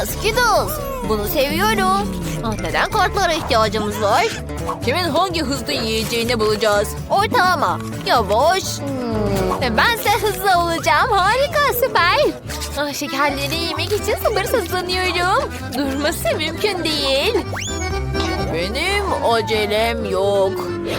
Aa Skittles. Bunu seviyorum. Ah, neden kartlara ihtiyacımız var? Kimin hangi hızlı yiyeceğini bulacağız. Ortalama. Yavaş. Hmm. Ve Ben ise hızlı olacağım. Harika süper. Ah, şekerleri yemek için sabırsızlanıyorum. Durması mümkün değil. Benim acelem yok.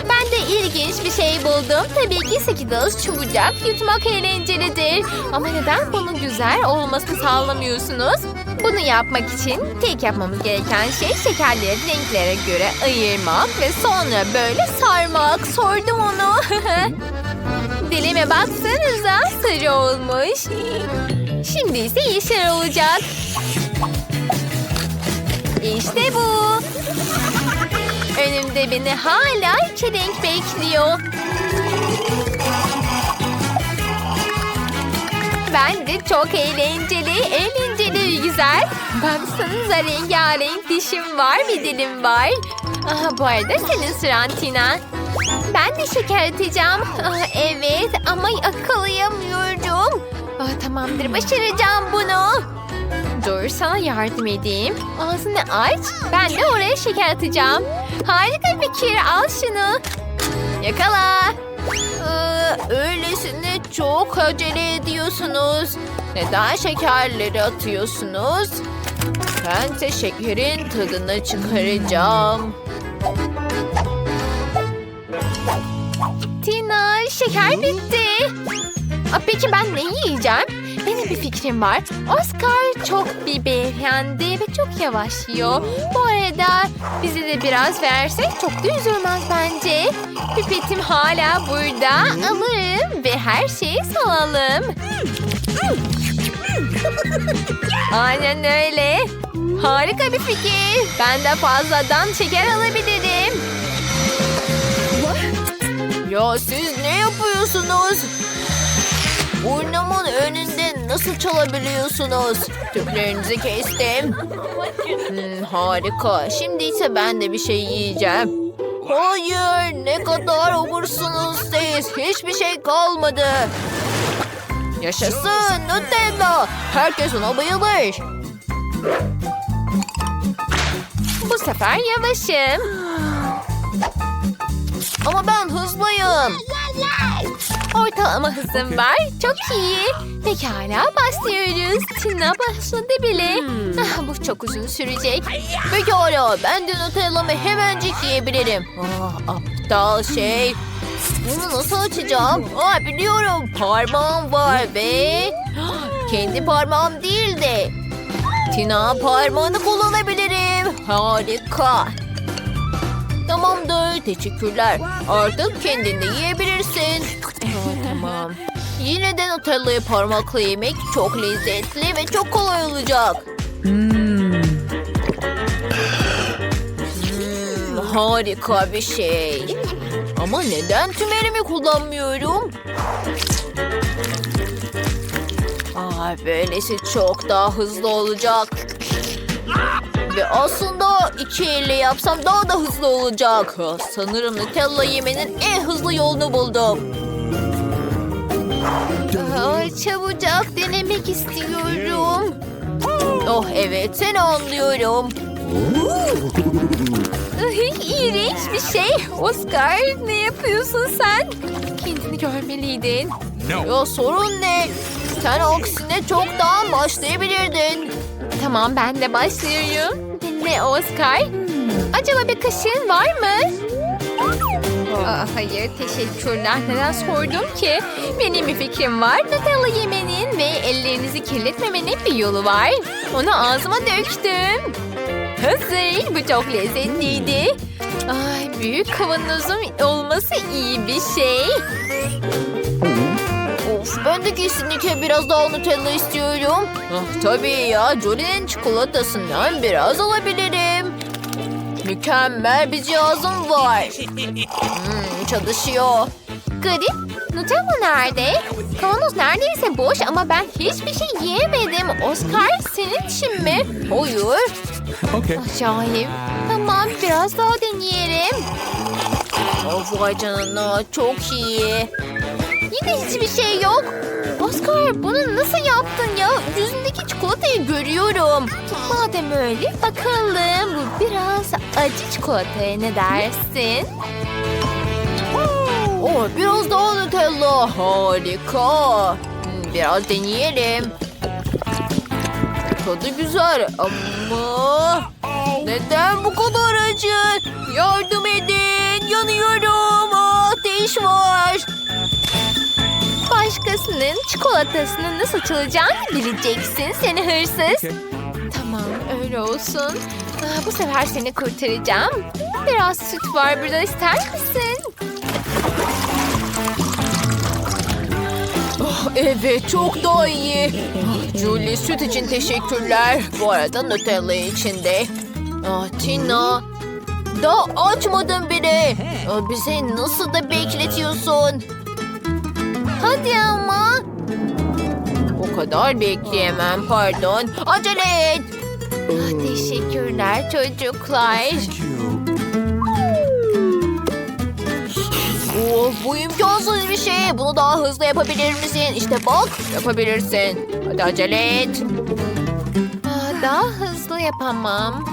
Ben de ilginç bir şey buldum. Tabii ki Skittles çabucak yutmak eğlencelidir. Ama neden bunun güzel olmasını sağlamıyorsunuz? Bunu yapmak için tek yapmamız gereken şey şekerleri renklere göre ayırmak ve sonra böyle sarmak. Sordum onu. Dilime baksanıza sarı olmuş. Şimdi ise yeşil olacak. İşte bu. Önümde beni hala iki renk bekliyor. Bence çok eğlenceli, eğlenceli güzel. Baksanıza rengarenk dişim var ve dilim var. Aha, bu arada senin sıran Tina. Ben de şeker atacağım. Ah, evet ama yakalayamıyorum. Ah, tamamdır başaracağım bunu. Dur sana yardım edeyim. Ağzını aç. Ben de oraya şeker atacağım. Harika fikir. Al şunu. Yakala. Öylesine çok acele ediyorsunuz. Neden şekerleri atıyorsunuz? Bense şekerin tadını çıkaracağım. Tina şeker bitti. Peki ben ne yiyeceğim? Bir fikrim var. Oscar çok bir beyefendi ve çok yavaş yiyor. Bu arada bize de biraz versek çok da üzülmez bence. Pipetim hala burada. Alırım ve her şeyi salalım. Aynen öyle. Harika bir fikir. Ben de fazladan şeker alabilirim. Ya siz ne yapıyorsunuz? Burnumun nasıl çalabiliyorsunuz? Tüplerinizi kestim. Hmm, harika. Şimdi ise ben de bir şey yiyeceğim. Hayır, ne kadar obursunuz siz. Hiçbir şey kalmadı. Yaşasın Nutella. Herkes ona bayılır. Bu sefer yavaşım. Ama ben hızlıyım. Ortalama hızım var. Çok iyi. Pekala başlıyoruz. Tina başladı bile. Ah, bu çok uzun sürecek. Pekala ben de Nutella'mı hemencik yiyebilirim. Ah, aptal şey. Bunu nasıl açacağım? Aa, biliyorum. Parmağım var ve... Kendi parmağım değil de... Tina parmağını kullanabilirim. Harika. Tamamdır. Teşekkürler. Artık kendin de yiyebilirsin. Aa, tamam. Yine de Nutella'yı parmakla yemek çok lezzetli ve çok kolay olacak. Hmm, harika bir şey. Ama neden tüm elimi kullanmıyorum? Aa, böylesi çok daha hızlı olacak. Ve aslında iki elle yapsam daha da hızlı olacak. Sanırım Nutella yemenin en hızlı yolunu buldum. Aa, çabucak denemek istiyorum. Oh evet seni anlıyorum. Ay, İğrenç bir şey. Oscar ne yapıyorsun sen? Kendini görmeliydin. No. Ya sorun ne? Sen aksine çoktan başlayabilirdin. Tamam ben de başlıyorum. Dinle Oscar. Acaba bir kaşığın var mı? Aa, hayır teşekkürler. Neden sordum ki? Benim bir fikrim var. Nutella yemenin ve ellerinizi kirletmemenin bir yolu var. Onu ağzıma döktüm. Hazır. Bu çok lezzetliydi. Ay, büyük kavanozum olması iyi bir şey. Of ben de kesinlikle biraz daha Nutella istiyorum. Ah, tabii ya Jolie'nin çikolatasından biraz alabilirim. Mükemmel bir cihazım var. Hmm, çalışıyor. Garip. Nutella nerede? Kavanoz neredeyse boş ama ben hiçbir şey yiyemedim. Oscar senin için mi? Hayır. Okay. Acayip. Tamam biraz daha deneyelim. Of vay canına çok iyi. Yine hiçbir şey yok. Oscar bunu nasıl yaptın ya? Yüzündeki çikolatayı görüyorum. Madem öyle bakalım. Bu biraz acı çikolataya ne dersin? Oh, biraz daha Nutella. Harika. Hmm, Biraz deneyelim. Tadı güzel ama... Neden bu kadar acı? Yardım edin. Yanıyorum. Ateş var. Başkasının çikolatasının nasıl açılacağını bileceksin seni hırsız. Tamam öyle olsun. Aa, bu sefer seni kurtaracağım. Biraz süt var burada ister misin? Oh, evet çok daha iyi. Ah, Julie süt için teşekkürler. Bu arada Nutella içinde. Ah, Tina. Daha açmadın bile. Ah, bizi nasıl da bekletiyorsun? Hadi ama. O kadar bekleyemem pardon. Acele et. Ah, teşekkürler çocuklar. Of bu imkansız bir şey. Bunu daha hızlı yapabilir misin? İşte bak yapabilirsin. Hadi acele et. Aa, daha hızlı yapamam.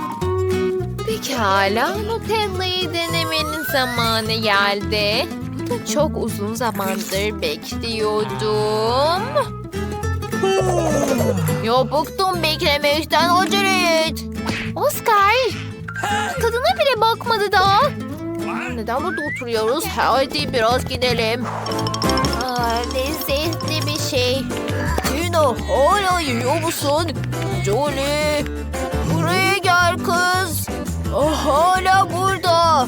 Pekala Nutella'yı denemenin zamanı geldi. Çok uzun zamandır bekliyordum. ya bıktım beklemekten acele et. Oscar tadına bile bakmadı daha. Neden burada oturuyoruz? Hadi biraz gidelim. Aa, lezzetli bir şey. Tina hala yiyor musun? Jolie buraya gel kız. Oh, hala burada.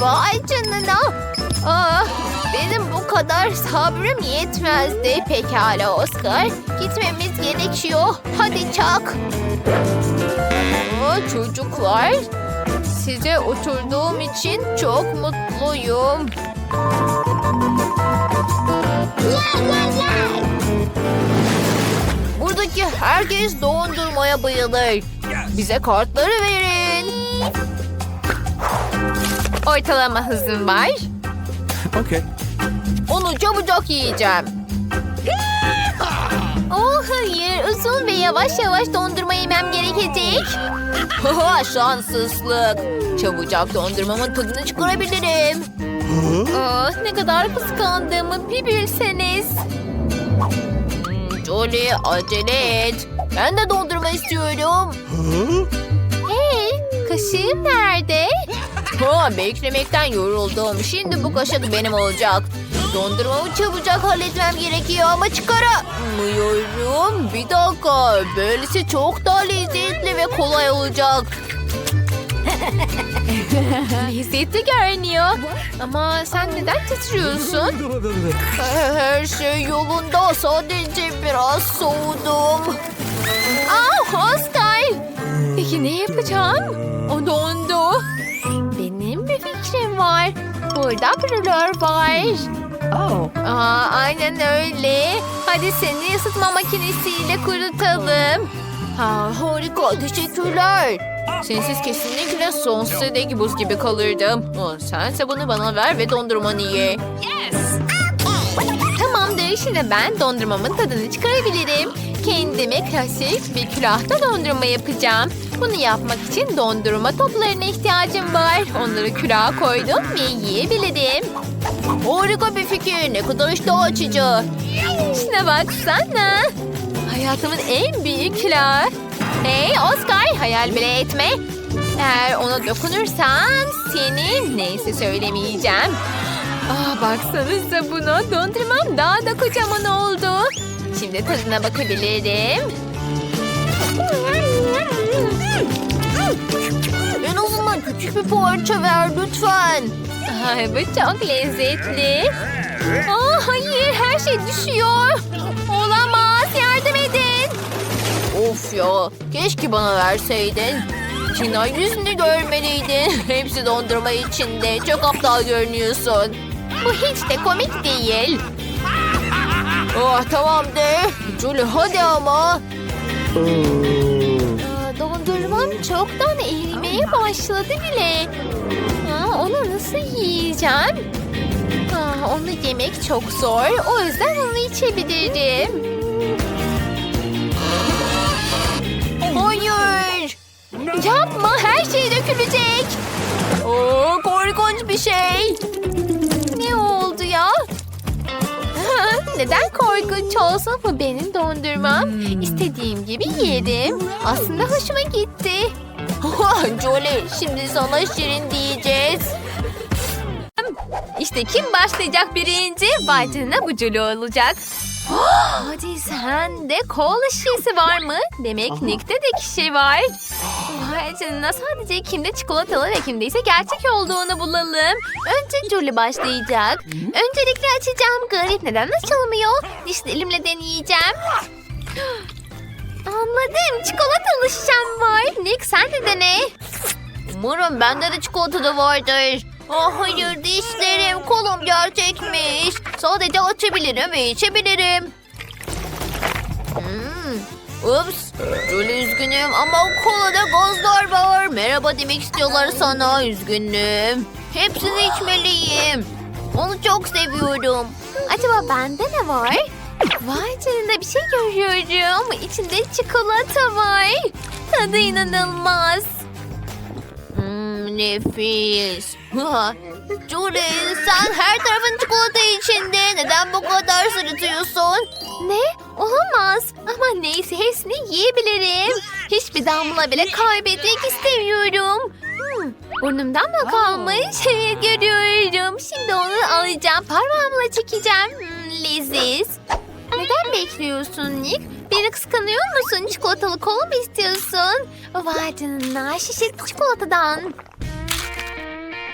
Vay canına. Aa, benim bu kadar sabrım yetmezdi. Pekala Oscar. Gitmemiz gerekiyor. Hadi çak. Aa, çocuklar. Size oturduğum için çok mutluyum. Buradaki herkes dondurmaya bayılır. Bize kartları verin. Ortalama hızım var. Okay. Onu çabucak yiyeceğim. Oh hayır, uzun ve yavaş yavaş dondurma yemem gerekecek. Haha, Şanssızlık. Çabucak dondurmamın tadını çıkarabilirim. Ah, ne kadar kıskandığımı bir bilseniz. Hmm, Jolie acele et. Ben de dondurma istiyorum. Hey, kaşığım nerede? Ha, beklemekten yoruldum. Şimdi bu kaşık benim olacak. Dondurmamı çabucak halletmem gerekiyor ama çıkaramıyorum. Bir dakika. Böylesi çok daha lezzetli ve kolay olacak. lezzetli görünüyor. Ama sen neden titriyorsun? Her şey yolunda. Sadece biraz soğudum. Ah Oscar. Peki ne yapacağım? O Burada brülör var. Oh. Aa, aynen öyle. Hadi seni ısıtma makinesiyle kurutalım. Ha, harika teşekkürler. Sensiz kesinlikle sonsuza dek buz gibi kalırdım. Aa, sense bunu bana ver ve dondurmanı ye. Tamamdır şimdi ben dondurmamın tadını çıkarabilirim. Kendime klasik bir külahta dondurma yapacağım. Bunu yapmak için dondurma toplarına ihtiyacım var. Onları külaha koydum ve yiyebilirim. Harika bir fikir. Ne kadar iştah açıcı. Şuna baksana. Hayatımın en büyük külahı. Hey Oscar hayal bile etme. Eğer ona dokunursan seni neyse söylemeyeceğim. Aa, baksanıza buna dondurmam daha da kocaman oldu. Şimdi tadına bakabilirim. En azından küçük bir parça ver lütfen. Ay, bu çok lezzetli. Aa, hayır her şey düşüyor. Olamaz yardım edin. Of ya keşke bana verseydin. Tina yüzünü görmeliydin. Hepsi dondurma içinde. Çok aptal görünüyorsun. Bu hiç de komik değil. Oh tamam de. Julie hadi ama. Aa, dondurmam çoktan erimeye başladı bile. Aa, onu nasıl yiyeceğim? Aa, onu yemek çok zor. O yüzden onu içebilirim. Yapma her şey dökülecek. Oo, korkunç bir şey. Neden korkunç olsun bu benim dondurmam? İstediğim gibi yedim. Aslında hoşuma gitti. Jolie şimdi sana şirin diyeceğiz. İşte kim başlayacak birinci? Vay canına bu Julie olacak. Hadi sen de kola şişesi var mı? Demek Nick'te de kişi var. Vay canına sadece kimde çikolatalı ve kimde ise gerçek olduğunu bulalım. Önce Julie başlayacak. Öncelikle açacağım. Garip neden açılmıyor? Dişlerimle deneyeceğim. Anladım. Çikolatalı şişem var. Nick sen de dene. Umarım bende de çikolata da vardır. Ah hayır dişlerim kolum gerçekmiş. Sadece açabilirim ve içebilirim. Hmm. Ups. Julie üzgünüm ama kolada gazlar var. Merhaba demek istiyorlar sana. Üzgünüm. Hepsini içmeliyim. Onu çok seviyorum. Acaba bende ne var? Vay canına bir şey görüyorum. İçinde çikolata var. Tadı inanılmaz. Nefis. Julie sen her tarafın çikolata içinde. Neden bu kadar sırıtıyorsun? Ne? Olamaz. Ama neyse hepsini yiyebilirim. Hiçbir damla bile kaybetmek istemiyorum. Hmm, burnumdan mı kalmış? Evet görüyorum. Şimdi onu alacağım. Parmağımla çekeceğim. Hmm, leziz. Neden bekliyorsun Nick? Beni kıskanıyor musun? Çikolatalı kola mı istiyorsun? Vay canına çikolatadan.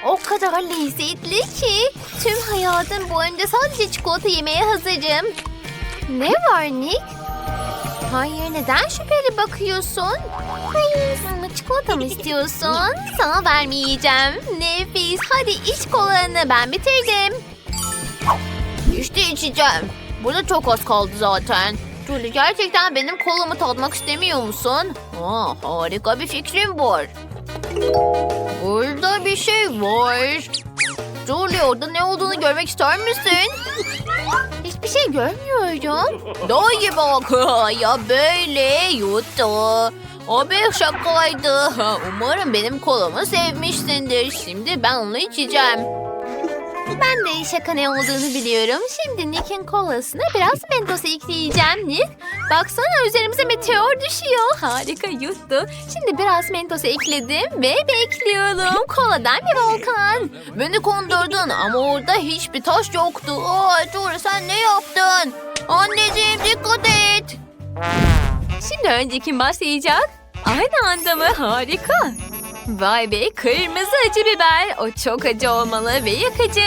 O kadar lezzetli ki tüm hayatım boyunca sadece çikolata yemeye hazırım. Ne var Nick? Hayır neden şüpheli bakıyorsun? Hayır çikolata mı istiyorsun? Sana vermeyeceğim. Nefis hadi iç kolanı ben bitirdim. İşte içeceğim. Burada çok az kaldı zaten. Julie gerçekten benim kolamı tadmak istemiyor musun? Aa, harika bir fikrim var. Burada bir şey var. Julie orada ne olduğunu görmek ister misin? Hiçbir şey görmüyorum. Daha iyi bak. ya böyle yuttu. O bir şakaydı. Umarım benim kolamı sevmişsindir. Şimdi ben onu içeceğim. Ben de şaka ne olduğunu biliyorum. Şimdi Nick'in kolasına biraz mentos ekleyeceğim Nick. Baksana üzerimize meteor düşüyor. Harika yuttu. Şimdi biraz mentos ekledim ve bekliyorum. Koladan bir volkan. Beni kondurdun ama orada hiçbir taş yoktu. Aa, Jory sen ne yaptın? Anneciğim dikkat et. Şimdi önce kim başlayacak? Aynı anda mı? Harika. Vay be kırmızı acı biber. O çok acı olmalı ve yakıcı.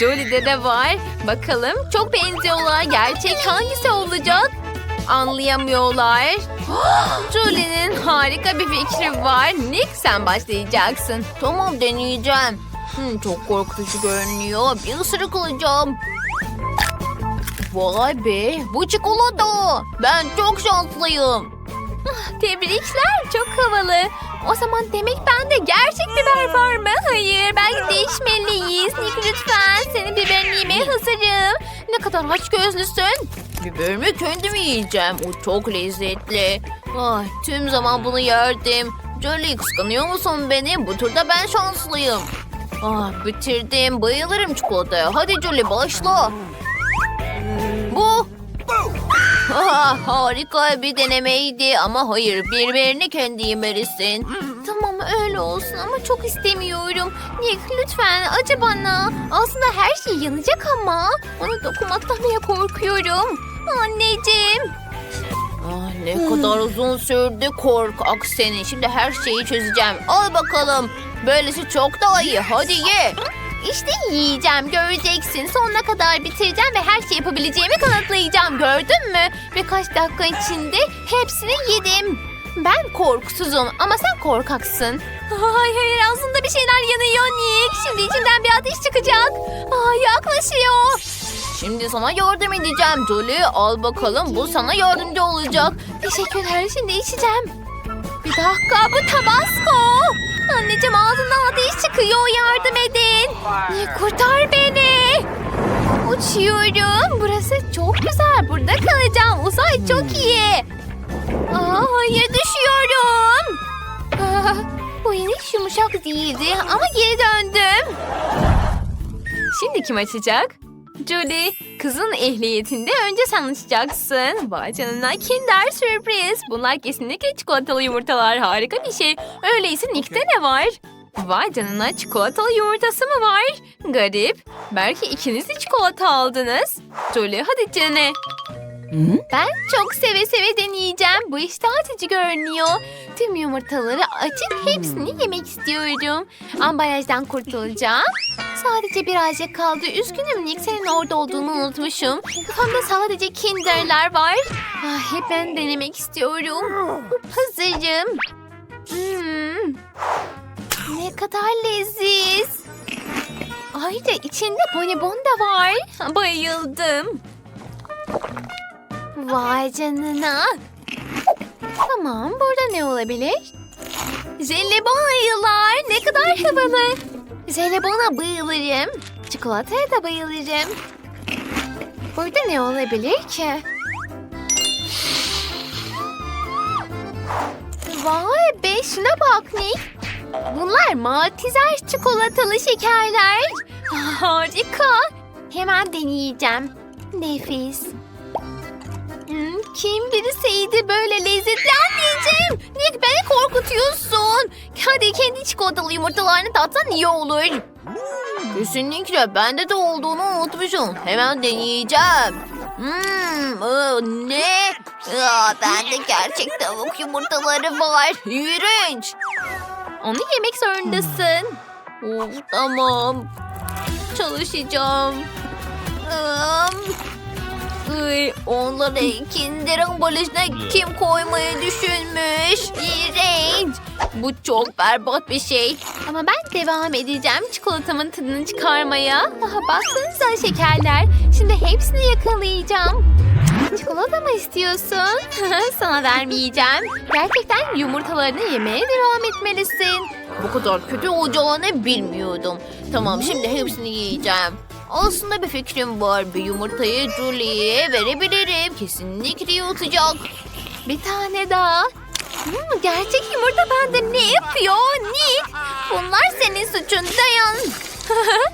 Jolie'de de var. Bakalım çok benziyorlar. Gerçek hangisi olacak? Anlayamıyorlar. Jolie'nin harika bir fikri var. Nick sen başlayacaksın. Tamam deneyeceğim. Hmm, çok korkutucu görünüyor. Bir ısırık alacağım. Vay be bu çikolata. Ben çok şanslıyım. Tebrikler çok havalı. O zaman demek bende gerçek biber var mı? Hayır belki değişmeliyiz. Nick lütfen senin biberini yemeye hazırım. Ne kadar aç gözlüsün. Biberimi kendim yiyeceğim. O çok lezzetli. Ay, tüm zaman bunu yerdim. Jolie kıskanıyor musun beni? Bu turda ben şanslıyım. Ah, bitirdim. Bayılırım çikolataya. Hadi Jolie başla. Ah, harika bir denemeydi ama hayır birbirini kendi yemelisin. Tamam öyle olsun ama çok istemiyorum. Nick lütfen acı bana. Aslında her şey yanacak ama. Onu dokunmaktan bile korkuyorum. Anneciğim. Ah, ne kadar uzun sürdü korkak seni. Şimdi her şeyi çözeceğim. Al bakalım. Böylesi çok daha iyi. Hadi ye. İşte yiyeceğim göreceksin. Sonuna kadar bitireceğim ve her şeyi yapabileceğimi kanıtlayacağım. Gördün mü? Birkaç dakika içinde hepsini yedim. Ben korkusuzum ama sen korkaksın. Hayır hayır ağzında bir şeyler yanıyor Nick. Şimdi içinden bir ateş çıkacak. Aa, yaklaşıyor. Şimdi sana yardım edeceğim Jolie. Al bakalım bu sana yardımcı olacak. Teşekkürler şimdi içeceğim. Bir dakika bu tabasco. Anneciğim ağzından ateş çıkıyor yardım edin. Kurtar beni? Uçuyorum. Burası çok güzel. Burada kalacağım. Uzay çok iyi. Aa, hayır düşüyorum. Aa, Ah, bu hiç yumuşak değildi ama geri döndüm. Şimdi kim açacak? Julie, kızın ehliyetinde önce sen açacaksın. Vay canına kinder sürpriz. Bunlar kesinlikle çikolatalı yumurtalar. Harika bir şey. Öyleyse Nick'te ne var? Vay canına çikolatalı yumurtası mı var? Garip. Belki ikiniz de çikolata aldınız. Julie hadi dene. Ben çok seve seve deneyeceğim. Bu işte açıcı görünüyor. Tüm yumurtaları açıp hepsini yemek istiyorum. Ambalajdan kurtulacağım. Sadece birazcık kaldı. Üzgünüm Nick senin orada olduğunu unutmuşum. Kafamda sadece kinderler var. Ah, hep ben denemek istiyorum. Hazırım. Hmm. Ne kadar leziz. Ayrıca içinde bonibon da var. Bayıldım. Vay canına. Tamam burada ne olabilir? Jelibon ayılar ne kadar havalı. Jelibona bayılırım. Çikolataya da bayılırım. Burada ne olabilir ki? Vay be şuna bak Nick. Bunlar Malteser çikolatalı şekerler. Harika. Hemen deneyeceğim. Nefis. Kim biriseydi böyle lezzetlenmeyeceğim. Nick beni korkutuyorsun. Hadi kendi çikolatalı yumurtalarını tatsan iyi olur. Kesinlikle bende de olduğunu unutmuşum. Hemen deneyeceğim. Hmm, ıı, ne? Aa, bende gerçek tavuk yumurtaları var. İğrenç. Onu yemek zorundasın. Of, tamam. Çalışacağım. Im, Iy, onları kinder ambalajına kim koymayı düşünmüş? İğrenç. Bu çok berbat bir şey. Ama ben devam edeceğim çikolatamın tadını çıkarmaya. Aha, baksanıza şekerler. Şimdi hepsini yakalayacağım. Çikolata mı istiyorsun? Sana vermeyeceğim. Gerçekten yumurtalarını yemeye devam etmelisin. Bu kadar kötü olacağını bilmiyordum. Tamam şimdi hepsini yiyeceğim. Aslında bir fikrim var. Bir yumurtayı Julie'ye verebilirim. Kesinlikle yutacak. Bir tane daha. Hmm, gerçek yumurta bende ne yapıyor? Nick? Bunlar senin suçun dayan.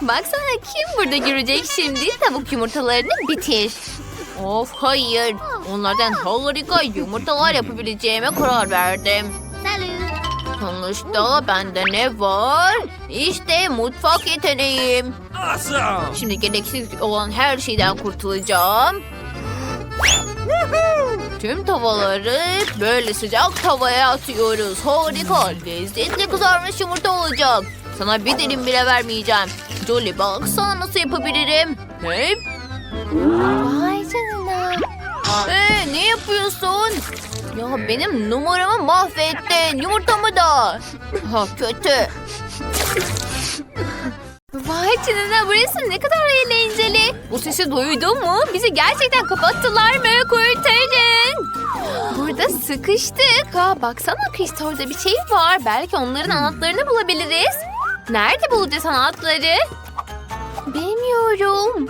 Baksana kim burada görecek şimdi tavuk yumurtalarını bitir. Of hayır. Onlardan harika yumurtalar yapabileceğime karar verdim. Sonuçta bende ne var? İşte mutfak yeteneğim. Awesome! Şimdi gereksiz olan her şeyden kurtulacağım. Tüm tavaları böyle sıcak tavaya atıyoruz. Harika. Lezzetli kızarmış yumurta olacak. Sana bir dilim bile vermeyeceğim. Jolie baksana nasıl yapabilirim. Hep. Vay canına. Ee, ne yapıyorsun? Ya benim numaramı mahvettin. Yumurtamı da. Ha kötü. Vay canına burası ne kadar eğlenceli. Bu sesi duydun mu? Bizi gerçekten kapattılar mı? Kurtarın. Burada sıkıştık. Ha, baksana Chris orada bir şey var. Belki onların anahtarını bulabiliriz. Nerede bulacağız anahtarı? Bilmiyorum.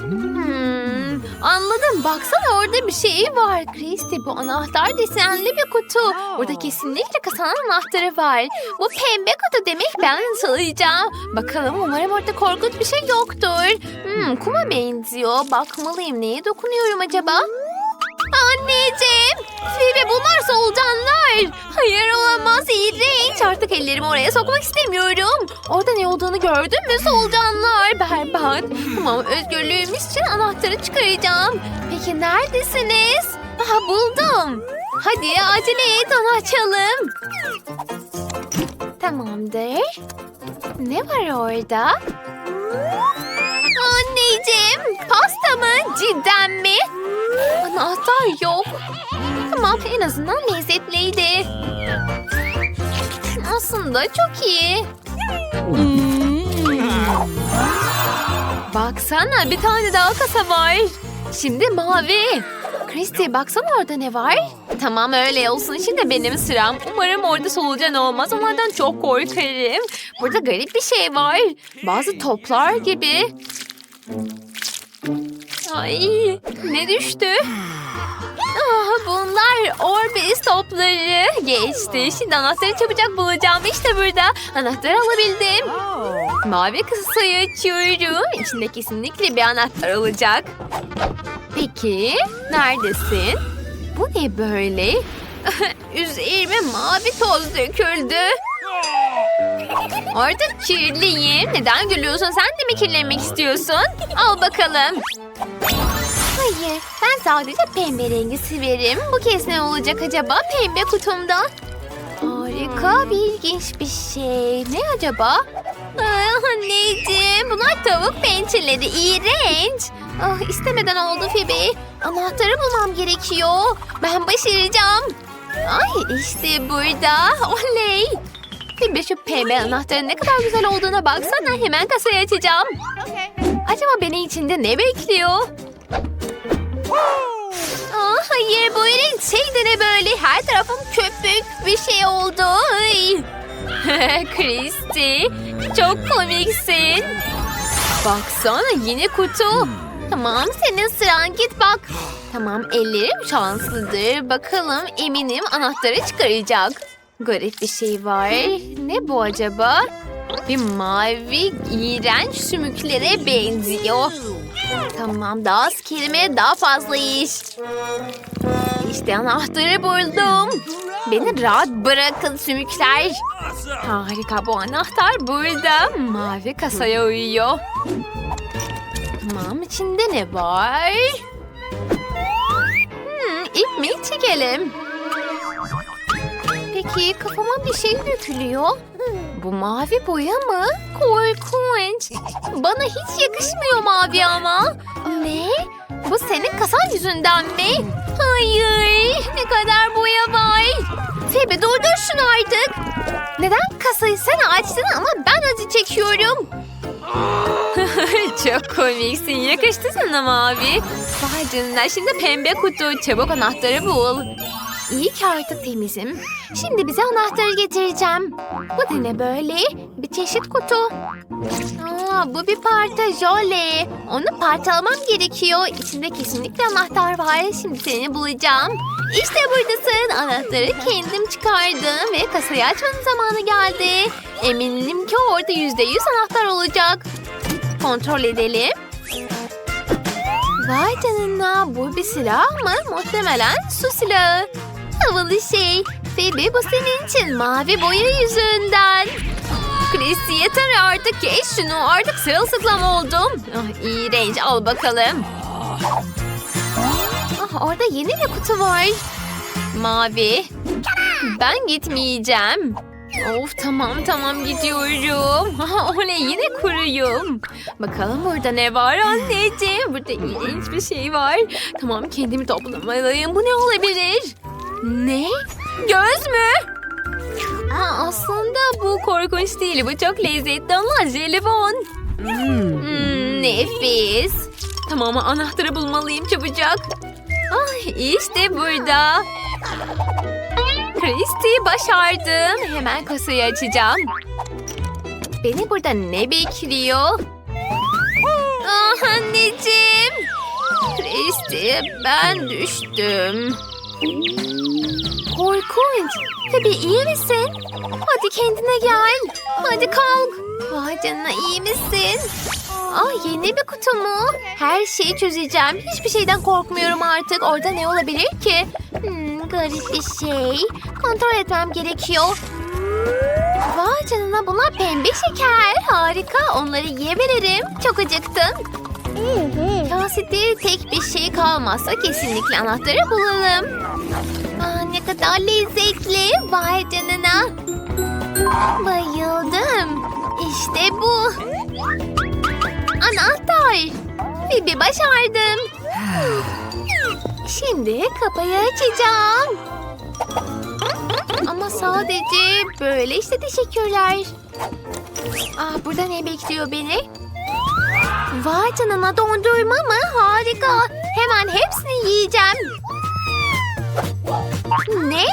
Anladım. Baksana orada bir şey var. Christy bu anahtar desenli bir kutu. Burada kesinlikle kasanın anahtarı var. Bu pembe kutu demek ben çalacağım. Bakalım umarım orada korkunç bir şey yoktur. Hmm, kuma benziyor. Bakmalıyım neye dokunuyorum acaba? Anneciğim! Phoebe bunlar solucanlar. Hayır olamaz iğrenç. Artık ellerimi oraya sokmak istemiyorum. Orada ne olduğunu gördün mü solucanlar? Berbat. Tamam özgürlüğümüz için anahtarı çıkaracağım. Peki neredesiniz? Aha buldum. Hadi acele et onu açalım. Tamamdır. Ne var orada? Anneciğim pasta mı? Cidden mi? Anahtar yok. Tamam en azından lezzetliydi. Aslında çok iyi. Hmm. Baksana bir tane daha kasa var. Şimdi mavi. Christy baksana orada ne var? Tamam öyle olsun şimdi benim sıram. Umarım orada solucan olmaz. Onlardan çok korkarım. Burada garip bir şey var. Bazı toplar gibi. Ay ne düştü? Ah, bunlar Orbis topları. Geçti. Şimdi anahtarı çabucak bulacağım. İşte burada. Anahtarı alabildim. Mavi kasayı açıyorum. İçinde kesinlikle bir anahtar olacak. Peki, neredesin? Bu ne böyle? Üzerime mavi toz döküldü. Artık kirliyim. Neden gülüyorsun? Sen de mi kirlenmek istiyorsun? Al bakalım. Hayır, ben sadece pembe rengi severim. Bu kez ne olacak acaba pembe kutumda? Harika bir ilginç bir şey. Ne acaba? Ah, anneciğim bunlar tavuk pençeleri. İğrenç. Ah, istemeden oldu Phoebe. Anahtarı bulmam gerekiyor. Ben başaracağım. Ay işte burada. Oley. Phoebe şu pembe anahtarın ne kadar güzel olduğuna baksana. Hemen kasayı açacağım. Acaba beni içinde ne bekliyor? Aa, hayır bu iğrenç şey ne böyle? Her tarafım köpük bir şey oldu. Christy çok komiksin. Baksana yeni kutu. Tamam senin sıran git bak. Tamam ellerim şanslıdır. Bakalım eminim anahtarı çıkaracak. Garip bir şey var. Ne bu acaba? Bir mavi iğrenç sümüklere benziyor. Tamam daha az kelime daha fazla iş. İşte anahtarı buldum. Beni rahat bırakın sümükler. Harika bu anahtar burada. Mavi kasaya uyuyor. Tamam içinde ne var? Hmm, ip mi çekelim? Peki kafama bir şey dökülüyor. Bu mavi boya mı? Korkunç. Bana hiç yakışmıyor mavi ama. Ne? Bu senin kasan yüzünden mi? Hayır. Ne kadar boya var. Febe durdur şunu artık. Neden kasayı sen açtın ama ben acı çekiyorum? Çok komiksin. Yakıştı sana mavi. Vay canına şimdi pembe kutu. Çabuk anahtarı bul. İyi ki artık temizim. Şimdi bize anahtarı getireceğim. Bu da ne böyle? Bir çeşit kutu. Aa, bu bir parça jöle. Onu parçalamam gerekiyor. İçinde kesinlikle anahtar var. Şimdi seni bulacağım. İşte buradasın. Anahtarı kendim çıkardım ve kasayı açmanın zamanı geldi. Eminim ki orada yüzde yüz anahtar olacak. Kontrol edelim. Vay canına bu bir silah mı? Muhtemelen su silahı. Havalı şey. Phoebe bu senin için mavi boya yüzünden. Christy yeter artık geç şunu. Artık sırılsıklam oldum. Ah, iğrenç al bakalım. Ah, orada yeni bir kutu var. Mavi. Ben gitmeyeceğim. Of tamam tamam gidiyorum. Oley yine kuruyum. Bakalım burada ne var anneciğim. Burada iğrenç bir şey var. Tamam kendimi toplamalıyım. Bu ne olabilir? Ne? Göz mü? Aa, aslında bu korkunç değil. Bu çok lezzetli ama jelibon. Hmm, nefis. Tamam anahtarı bulmalıyım çabucak. Ay, işte burada. Christy başardım. Hemen kasayı açacağım. Beni burada ne bekliyor? Ah anneciğim. Christy ben düştüm. Korkunç. Tabii iyi misin? Hadi kendine gel. Hadi kalk. Vay canına iyi misin? Ah yeni bir kutu mu? Her şeyi çözeceğim. Hiçbir şeyden korkmuyorum artık. Orada ne olabilir ki? Hmm, garip bir şey. Kontrol etmem gerekiyor. Vay canına bunlar pembe şeker. Harika. Onları yiyebilirim. Çok acıktım. Kasette tek bir şey kalmazsa kesinlikle anahtarı bulalım. Ne kadar lezzetli. Vay canına. Bayıldım. İşte bu. Anahtar. Bibi başardım. Şimdi kapıyı açacağım. Ama sadece böyle işte teşekkürler. Ah burada ne bekliyor beni? Vay canına dondurma mı? Harika. Hemen hepsini yiyeceğim. Ne?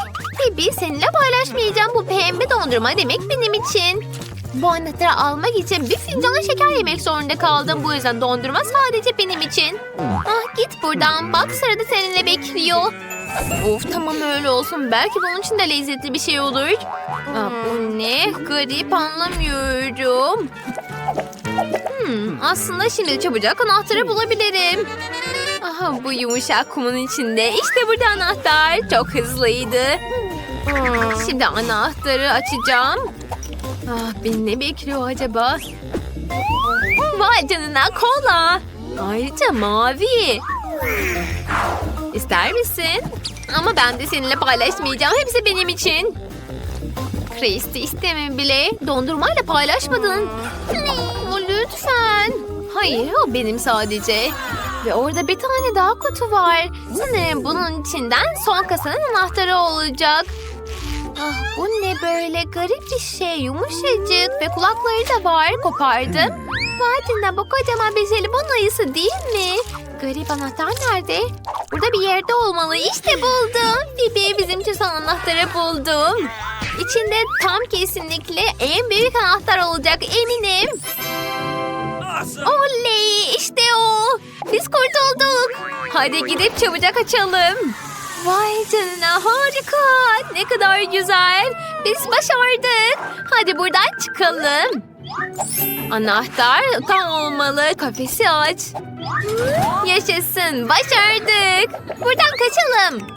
Bibi seninle paylaşmayacağım. Bu pembe dondurma demek benim için. Bu anahtarı almak için bir fincan şeker yemek zorunda kaldım. Bu yüzden dondurma sadece benim için. Ah git buradan. Bak sırada seninle bekliyor. Of tamam öyle olsun. Belki bunun için de lezzetli bir şey olur. Aa, bu ne? Garip anlamıyorum. Hmm, aslında şimdi çabucak anahtarı bulabilirim. Aha bu yumuşak kumun içinde. İşte burada anahtar. Çok hızlıydı. Şimdi anahtarı açacağım. Ah, beni ne bekliyor acaba? Vay canına kola. Ayrıca mavi. İster misin? Ama ben de seninle paylaşmayacağım. Hepsi benim için. Christy isteme bile. Dondurmayla paylaşmadın. Lütfen. Hayır o benim sadece. Ve orada bir tane daha kutu var. Sanırım bunun içinden son kasanın anahtarı olacak. Ah, bu ne böyle garip bir şey yumuşacık ve kulakları da var kopardım. Vay bu kocaman bir jelibon ayısı değil mi? Garip anahtar nerede? Burada bir yerde olmalı. İşte buldum. Bibi bizim için son anahtarı buldum. İçinde tam kesinlikle en büyük anahtar olacak eminim. Oley işte o. Biz kurtulduk. Hadi gidip çabucak açalım. Vay canına harika. Ne kadar güzel. Biz başardık. Hadi buradan çıkalım. Anahtar tam olmalı. Kafesi aç. Yaşasın. Başardık. Buradan kaçalım.